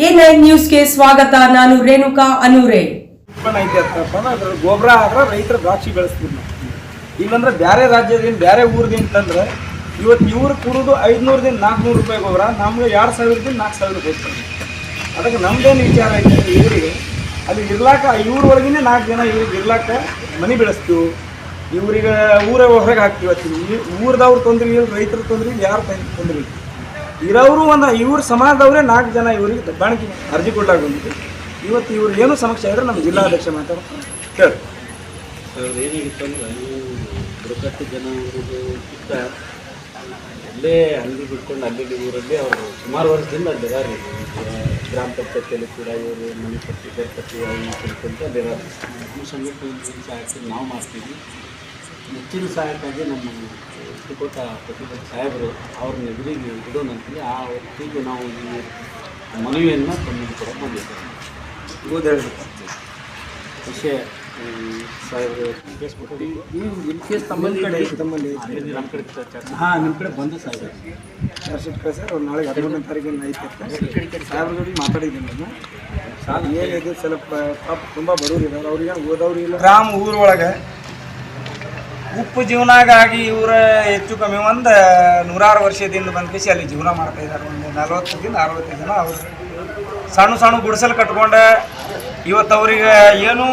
Nine ನ್ಯೂಸ್ಗೆ ಸ್ವಾಗತ, ನಾನು ರೇಣುಕಾ ಅನೂರೇ. ಐತೆ ಅದ್ರ ಗೊಬ್ಬರ ಆದ್ರೆ ರೈತರು ದ್ರಾಕ್ಷಿ ಬೆಳೆಸ್ತೀವಿ ನಾವು ಇಲ್ಲಂದ್ರೆ ಬೇರೆ ರಾಜ್ಯದಿಂದ ಬೇರೆ ಊರದಿಂದ ತಂದ್ರೆ ಇವತ್ತು ಇವ್ರು ಕುಡಿದು ಐದುನೂರದಿಂದ ನಾಲ್ಕುನೂರು ರೂಪಾಯಿ ಗೊಬ್ಬರ, ನಮ್ಗೆ ಎರಡು ಸಾವಿರದಿಂದ ನಾಲ್ಕು ಸಾವಿರ ಹೋಗ್ತಾರೆ ಅದಕ್ಕೆ ನಮ್ದೇನು ವಿಚಾರ ಐತೆ ಇವರಿಗೆ ಅಲ್ಲಿ ಇರ್ಲಾಕ ಇವ್ರವರೆಗಿನೇ ನಾಲ್ಕು ಜನ ಇವ್ರಿಗೆ ಇರ್ಲಾಕ ಮನೆ ಬೆಳೆಸ್ತೀವಿ ಇವ್ರಿಗೆ ಊರ ಹೊರಗೆ ಹಾಕ್ತೀವಿ ಊರದವ್ರು ತೊಂದ್ರೆ ಇಲ್ಲ, ರೈತರ ತೊಂದರೆ ಇಲ್ಲ, ಯಾರು ತೊಂದ್ರೆ ಇಲ್ಲ. ಇರೋರು ಒಂದು ಇವ್ರ ಸಮಾಜದವರೇ ನಾಲ್ಕು ಜನ ಇವರಿಗೆ ದಬ್ಬಾಣಿಕೆ ಅರ್ಜಿ ಕೊಡ್ಲಾಗ ಬಂದಿದ್ದು ಇವತ್ತು ಇವ್ರು ಏನು ಸಮಸ್ಯೆ ಆದರೆ ನಮ್ಮ ಜಿಲ್ಲಾಧ್ಯಕ್ಷ ಮಾತಾಡ್ತಾರೆ. ಹೇಳಿ ಅವ್ರು ಏನಾಗಿತ್ತು ಅಂದ್ರೆ ಬುಡಕಟ್ಟು ಜನ ಇತ್ತ ಅಲ್ಲೇ ಅಂಗಡಿ ಬಿಟ್ಕೊಂಡು ಅಲ್ಲಿ ಊರಲ್ಲಿ ಅವರು ಸುಮಾರು ವರ್ಷದಿಂದ ಅಲ್ಲಿದ್ದಾರೆ ಗ್ರಾಮ ಪಂಚಾಯತಿಯಲ್ಲಿ ಕೂಡ ಇವರು ಮನೆ ಪಟ್ಟಿ ಬೇರೆ ಕಟ್ಟಿ ಅವು ತಿಳ್ಕೊಂಡು ಅಲ್ಲಿ ಇದಾರೆ ನಮ್ಮ ಸಂಘಟನೆ ನಾವು ಮಾಡ್ತೀವಿ. ಹೆಚ್ಚಿನ ಸಹಾಯಕ್ಕಾಗಿ ನಮ್ಮ ತಿಕೋಟ ಪ್ರತಿಪಕ್ಷ ಸಾಹೇಬರು ಅವ್ರನ್ನ ಎದುರಿಗೆ ಅಂತೇಳಿ ಆ ಹೊತ್ತಿಗೆ ನಾವು ಈ ಮನವಿಯನ್ನು ತಮ್ಮ ಕೂಡ ಬಂದಿದ್ದೇವೆ ಓದ್ ಹೇಳ್ಬೇಕು ವಿಷಯ ಸಾಹೇಬರು ನೀವು ನಿಮ್ಮ ಕೇಸ್ ನಿಮ್ಮ ತಮ್ಮಲ್ಲಿ ಕಡೆ ತಮ್ಮಲ್ಲಿ. ನಮ್ಮ ಕಡೆ ಚರ್ಚೆ ಹಾಂ ನಿಮ್ಮ ಕಡೆ ಬಂದು ಸಾಹೇಬರು. ಚಾರ್ಜ್ ಶೀಟ್ ಕಳಿಸ್ಯಾರ ಅವ್ರು ನಾಳೆ ಹದಿಮೂರನೇ ತಾರೀಕಿನ ಐತೆ ಸಾಹೇಬ್ರ ಜೊತೆ ಮಾತಾಡಿದ್ದೀನಿ ನಾನು. ಸಾಲ ಏನಿದೆ ಸ್ವಲ್ಪ ತುಂಬಾ ತುಂಬ ಬಡವ್ರು ಇದ್ದಾರೆ ಅವ್ರಿಗೆ ಓದವ್ರು ಇಲ್ಲ? ಗ್ರಾಮ ಊರೊಳಗೆ ಉಪ್ಪು ಜೀವನಾಗಾಗಿ ಇವರ ಹೆಚ್ಚು ಕಮ್ಮಿ ಒಂದು ನೂರಾರು ವರ್ಷದಿಂದ ಬಂದ ಕೇಸಿ ಅಲ್ಲಿ ಜೀವನ ಮಾಡ್ತಾ ಇದ್ದಾರೆ. ಒಂದು ದಿನ, ಅರವತ್ತು ಜನ ಅವರು ಸಣ್ಣ ಸಣ್ಣ ಗುಡಿಸಲು ಕಟ್ಕೊಂಡು ಇವತ್ತು ಅವ್ರಿಗೆ ಏನೂ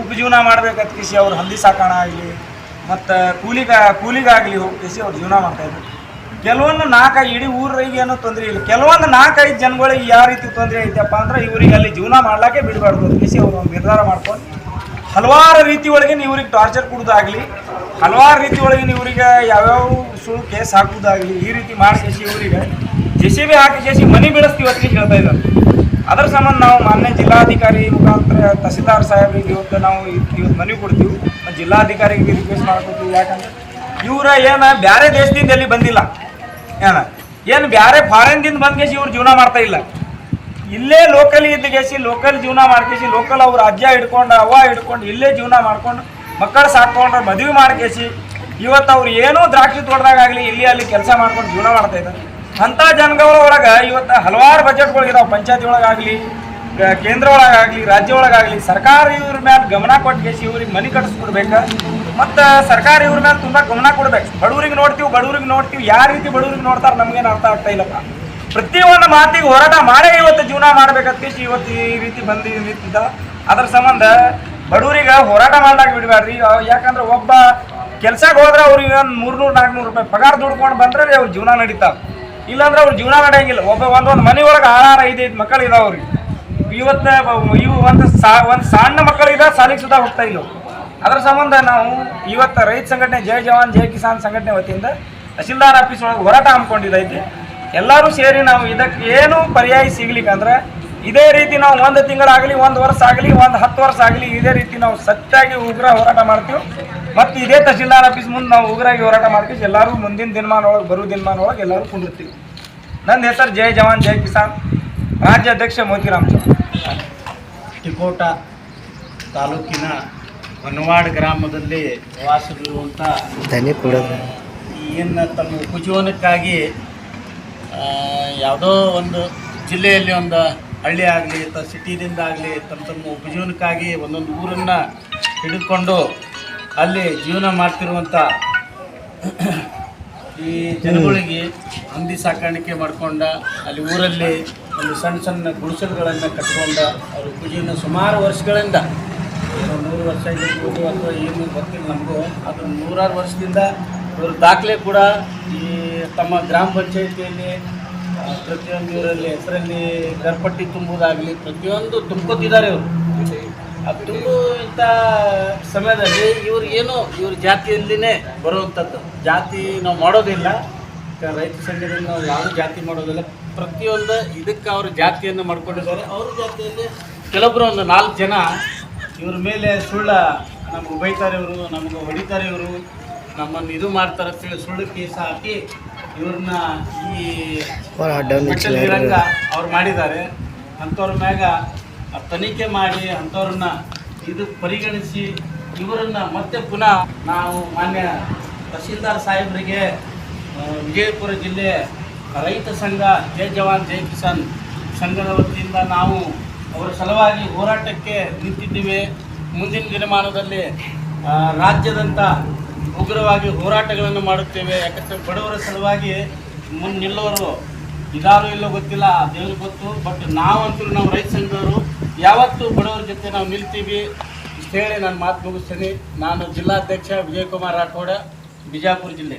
ಉಪ್ಪು ಜೀವನ ಮಾಡ್ಬೇಕಂತ ಕಿಸಿ ಅವ್ರು ಹಂದಿ ಸಾಕೋಣ ಆಗಲಿ, ಮತ್ತು ಕೂಲಿಗ, ಕೂಲಿಗಾಗಲಿ ಹೋಗಿ ಕೇಸಿ ಅವ್ರು ಜೀವನ ಮಾಡ್ತಾಯಿದ್ರು ಕೆಲವೊಂದು ನಾಲ್ಕೈದು, ಇಡೀ ಊರಿಗೆ ಏನೂ ತೊಂದರೆ ಇಲ್ಲ. ಕೆಲವೊಂದು ನಾಲ್ಕೈದು ಜನಗಳಿಗೆ ಯಾವ ರೀತಿ ತೊಂದರೆ ಐತಪ್ಪ ಅಂದ್ರೆ ಇವರಿಗೆ ಅಲ್ಲಿ ಜೀವನ ಮಾಡ್ಲಿಕ್ಕೆ ಬಿಡಬಾರ್ದು ಕೇಸಿ ಅವ್ರು ನಿರ್ಧಾರ ಮಾಡ್ಕೊಂಡು ಹಲವಾರು ರೀತಿ ಒಳಗೆ ಇವ್ರಿಗೆ ಟಾರ್ಚರ್ ಕೊಡೋದಾಗಲಿ ಹಲವಾರು ರೀತಿ ಒಳಗೆ ಇವ್ರಿಗೆ ಯಾವ್ಯಾವ ಸುಳ್ಳು ಕೇಸ್ ಹಾಕುವುದಾಗಲಿ, ಈ ರೀತಿ ಮಾಡಿಸಿ ಇವರಿಗೆ ಜೆ ಸಿ ಬಿ ಹಾಕಿ ಜೆ ಸಿ ಮನೆ ಅಂತ ಹೇಳ್ತಾ ಇದ್ದಾರೆ. ಅದರ ಸಂಬಂಧ ನಾವು ಮಾನ್ಯ ಜಿಲ್ಲಾಧಿಕಾರಿ ಮುಖಾಂತರ ತಹಸೀಲ್ದಾರ್ ಸಾಹೇಬ್ರಿಗೆ ಇವತ್ತು ನಾವು ಇವತ್ತು ಮನವಿ ಕೊಡ್ತೀವಿ. ಜಿಲ್ಲಾಧಿಕಾರಿಗೆ ರಿಕ್ವೆಸ್ಟ್ ಮಾಡ್ಕೊತೀವಿ ಯಾಕಂದ್ರೆ ಇವರ ಏನು ಬೇರೆ ದೇಶದಿಂದ ಎಲ್ಲಿ ಬಂದಿಲ್ಲ. ಏನ? ಏನು ಬೇರೆ ಫಾರಿನ್ದಿಂದ ಬಂದ್ಕೇಸಿ ಇವ್ರು ಜೀವನ ಮಾಡ್ತಾ ಇಲ್ಲ. ಇಲ್ಲೇ ಲೋಕಲ್ ಇದ್ದಗೇಸಿ ಲೋಕಲ್ ಜೀವನ ಮಾಡ್ಕೇಸಿ ಲೋಕಲ್ ಅವ್ರ ಅಜ್ಜ ಹಿಡ್ಕೊಂಡು, ಅವ್ವ ಹಿಡ್ಕೊಂಡು, ಇಲ್ಲೇ ಜೀವನ ಮಾಡ್ಕೊಂಡು, ಮಕ್ಕಳು ಸಾಕೊಂಡ್ರೆ ಮದುವೆ ಮಾಡ್ಕೇಸಿ, ಇವತ್ತು ಅವ್ರು ಏನೂ ದ್ರಾಕ್ಷಿ ತೋಟದಾಗಲಿ ಇಲ್ಲಿ ಅಲ್ಲಿ ಕೆಲಸ ಮಾಡ್ಕೊಂಡು ಜೀವನ ಮಾಡ್ತಾ ಇದ್ದಾರೆ ಅಂಥ ಜನಗಳ ಒಳಗೆ ಇವತ್ತು ಹಲವಾರು ಬಜೆಟ್ಗಳಿದಾವೆ ಪಂಚಾಯತಿ ಒಳಗಾಗಲಿ ಕೇಂದ್ರ ಒಳಗಾಗಲಿ ರಾಜ್ಯ ಒಳಗಾಗಲಿ ಸರ್ಕಾರ ಇವ್ರ ಮೇಲೆ ಗಮನ ಕೊಟ್ಟು ಇವ್ರಿಗೆ ಮನೆ ಕಟ್ಟಿಸ್ಕೊಡ್ಬೇಕು ಮತ್ತು ಸರ್ಕಾರ ಇವ್ರ ಮೇಲೆ ತುಂಬ ಗಮನ ಕೊಡ್ಬೇಕು. ಬಡವ್ರಿಗೆ ನೋಡ್ತೀವಿ ಬಡವ್ರಿಗೆ ನೋಡ್ತೀವಿ ಯಾವ ರೀತಿ ಬಡವ್ರಿಗೆ ನೋಡ್ತಾರೆ ನಮಗೇನು ಅರ್ಥ ಆಗ್ತಾ ಇಲ್ಲಪ್ಪ. ಪ್ರತಿಯೊಂದು ಮಾತಿಗೆ ಹೋರಾಟ ಮಾಡೇ ಇವತ್ತು ಜೀವನ ಮಾಡ್ಬೇಕಂತ ಇವತ್ತು ಈ ರೀತಿ ಬಂದು ನಿಂತಿದ್ದ ಅದ್ರ ಸಂಬಂಧ ಬಡವರಿಗೆ ಹೋರಾಟ ಮಾಡ್ಲಾಕ ಬಿಡಬೇಡ್ರಿ ಯಾಕಂದ್ರೆ ಒಬ್ಬ ಕೆಲ್ಸಕ್ಕೆ ಹೋದ್ರೆ ಅವ್ರಿಗೆ ಒಂದು ಮೂರ್ನೂರು, ನಾಲ್ಕುನೂರು ರೂಪಾಯಿ ಪಗಾರ ದುಡ್ಕೊಂಡು ಬಂದ್ರೆ ಅವ್ರು ಜೀವನ ನಡೀತಾವ. ಇಲ್ಲಾಂದ್ರೆ ಅವ್ರು ಜೀವನ ನಡೆಯಂಗಿಲ್ಲ. ಒಬ್ಬ ಒಂದೊಂದು ಮನೆ ಒಳಗೆ ಆರಾರ ಐದೈದು ಮಕ್ಕಳು ಇದಾವ್ರಿ ಇವತ್ತು ಇವು ಒಂದು ಸಾ, ಒಂದು ಸಣ್ಣ ಮಕ್ಕಳಿದ ಸಾಲಿಗೆ ಸುತ್ತ ಹೋಗ್ತಾ ಇಲ್ಲ. ಅದ್ರ ಸಂಬಂಧ ನಾವು ಇವತ್ತು ರೈತ ಸಂಘಟನೆ, ಜೈ ಜವಾನ್ ಜಯ ಕಿಸಾನ್ ಸಂಘಟನೆ ವತಿಯಿಂದ ತಹಸೀಲ್ದಾರ್ ಆಫೀಸ್ ಒಳಗೆ ಹೋರಾಟ ಹಮ್ಮಿಕೊಂಡಿದ್ದೈತಿ. ಎಲ್ಲರೂ ಸೇರಿ ನಾವು ಇದಕ್ಕೆ ಏನು ಪರ್ಯಾಯ ಸಿಗ್ಲಿಕ್ಕೆ ಅಂದ್ರೆ ಇದೇ ರೀತಿ ನಾವು ಒಂದು ತಿಂಗಳಾಗಲಿ ಒಂದು ವರ್ಷ ಆಗಲಿ ಒಂದು ಹತ್ತು ವರ್ಷ ಆಗಲಿ ಇದೇ ರೀತಿ ನಾವು ಸತ್ಯಾಗಿ ಉಗ್ರ ಹೋರಾಟ ಮಾಡ್ತೀವಿ. ಮತ್ತು ಇದೇ ತಹಸೀಲ್ದಾರ್ ಆಫೀಸ್ ಮುಂದೆ ನಾವು ಉಗ್ರಾಗಿ ಹೋರಾಟ ಮಾಡ್ತೀವಿ. ಎಲ್ಲರೂ ಮುಂದಿನ ದಿನಮಾನ ಒಳಗೆ ಬರೋ ದಿನಮಾನ ಒಳಗೆ ಎಲ್ಲರೂ ಕುಂಡಿರ್ತೀವಿ. ನನ್ನ ಹೆಸರು ಜೈ ಜವಾನ್ ಜೈ ಕಿಸಾನ್. ರಾಜ್ಯಾಧ್ಯಕ್ಷ ಮೋತಿರಾಮ್. ತಿಕೋಟ ತಾಲೂಕಿನ ಹೊನ್ವಾಡ್ ಗ್ರಾಮದಲ್ಲಿ ವಾಸವಿರುವಂಥ ಏನು ತಮ್ಮ ಉಪಜೀವನಕ್ಕಾಗಿ ಯಾವುದೋ ಒಂದು ಜಿಲ್ಲೆಯಲ್ಲಿ ಒಂದು ಹಳ್ಳಿ ಆಗಲಿ ಅಥವಾ ಸಿಟಿದಿಂದ ಆಗಲಿ ತಮ್ಮ ತಮ್ಮ ಉಪಜೀವನಕ್ಕಾಗಿ ಒಂದೊಂದು ಊರನ್ನು ಹಿಡಿದುಕೊಂಡು ಅಲ್ಲಿ ಜೀವನ ಮಾಡ್ತಿರುವಂಥ ಈ ಜನಗಳಿಗೆ ಹಂದಿ ಸಾಕಾಣಿಕೆ ಮಾಡ್ಕೊಂಡ ಅಲ್ಲಿ ಊರಲ್ಲಿ ಒಂದು ಸಣ್ಣ ಸಣ್ಣ ಗುಡಿಸಲುಗಳನ್ನು ಕಟ್ಕೊಂಡ ಅವ್ರ ಉಪಜೀವನ ಸುಮಾರು ವರ್ಷಗಳಿಂದ ನೂರು ವರ್ಷ ಇರ್ಬೋದು ಅಥವಾ ಏನು ಗೊತ್ತಿಲ್ಲ ನಮಗೂ ಅದು ನೂರಾರು ವರ್ಷದಿಂದ ಇವರು ದಾಖಲೆ ಕೂಡ ಈ ತಮ್ಮ ಗ್ರಾಮ ಪಂಚಾಯಿತಿಯಲ್ಲಿ ಪ್ರತಿಯೊಂದು ಇವರಲ್ಲಿ ಹೆಸರಲ್ಲಿ ಗರ್ಪಟ್ಟಿ ತುಂಬುವುದಾಗಲಿ ಪ್ರತಿಯೊಂದು ತುಂಬ್ಕೋತಿದ್ದಾರೆ ಇವರು. ತುಂಬು ಇಂಥ ಸಮಯದಲ್ಲಿ ಇವ್ರು ಏನು, ಇವ್ರ ಜಾತಿಯಲ್ಲಿನೇ ಬರುವಂಥದ್ದು. ಜಾತಿ ನಾವು ಮಾಡೋದಿಲ್ಲ. ರೈತ ಸಂಘದಿಂದ ನಾವು ಯಾವ ಜಾತಿ ಮಾಡೋದಿಲ್ಲ. ಪ್ರತಿಯೊಂದು ಇದಕ್ಕೆ ಅವರು ಜಾತಿಯನ್ನು ಮಾಡ್ಕೊಂಡಿದ್ದಾರೆ. ಅವ್ರ ಜಾತಿಯಲ್ಲಿ ಕೆಲವೊಬ್ಬರು ಒಂದು ನಾಲ್ಕು ಜನ ಇವ್ರ ಮೇಲೆ ಸುಳ್ಳ ನಮಗೆ ಬೈತಾರೆ ಇವರು, ನಮ್ಗೆ ಹೊಡಿತಾರೆ ಇವರು. ನಮ್ಮನ್ನು ಇದು ಮಾಡ್ತಾರೆ ಅಂತೇಳಿ ಸುಳ್ಳು ಕೇಸ್ ಹಾಕಿ ಇವ್ರನ್ನ ಈ ಮೆಟ್ಟಲ್ ಇರಂಗ ಅವ್ರು ಮಾಡಿದ್ದಾರೆ. ಅಂಥವ್ರ ಮ್ಯಾಗ ತನಿಖೆ ಮಾಡಿ ಅಂಥವ್ರನ್ನ ಇದು ಪರಿಗಣಿಸಿ ಇವರನ್ನ ಮತ್ತೆ ಪುನಃ ನಾವು ಮಾನ್ಯ ತಹಸೀಲ್ದಾರ್ ಸಾಹೇಬರಿಗೆ ವಿಜಯಪುರ ಜಿಲ್ಲೆ ರೈತ ಸಂಘ ಜೈ ಜವಾನ್ ಜೈ ಕಿಸಾನ್ ಸಂಘದ ವತಿಯಿಂದ ನಾವು ಅವರ ಸಲುವಾಗಿ ಹೋರಾಟಕ್ಕೆ ನಿಂತಿದ್ದೇವೆ. ಮುಂದಿನ ದಿನಮಾನದಲ್ಲಿ ರಾಜ್ಯದಂಥ ಉಗ್ರವಾಗಿ ಹೋರಾಟಗಳನ್ನು ಮಾಡುತ್ತೇವೆ. ಯಾಕಂದರೆ ಬಡವರ ಸಲುವಾಗಿ ಮುನ್ ನಿಲ್ಲೋರು. ಇದಾರು ಇಲ್ಲೋ ಗೊತ್ತಿಲ್ಲ ದೇವ್ರಿಗೆ ಗೊತ್ತು. ಬಟ್ ನಾವಂತೂ ನಾವು ರೈತ ಸಂಘದವರು, ಯಾವತ್ತೂ ಬಡವರ ಜೊತೆ ನಾವು ನಿಲ್ತೀವಿ ಇಷ್ಟು ಹೇಳಿ ನಾನು ಮಾತು ಮುಗಿಸ್ತೀನಿ. ನಾನು ಜಿಲ್ಲಾಧ್ಯಕ್ಷ ವಿಜಯಕುಮಾರ್ ರಾಠೋಡ, ಬಿಜಾಪುರ ಜಿಲ್ಲೆ.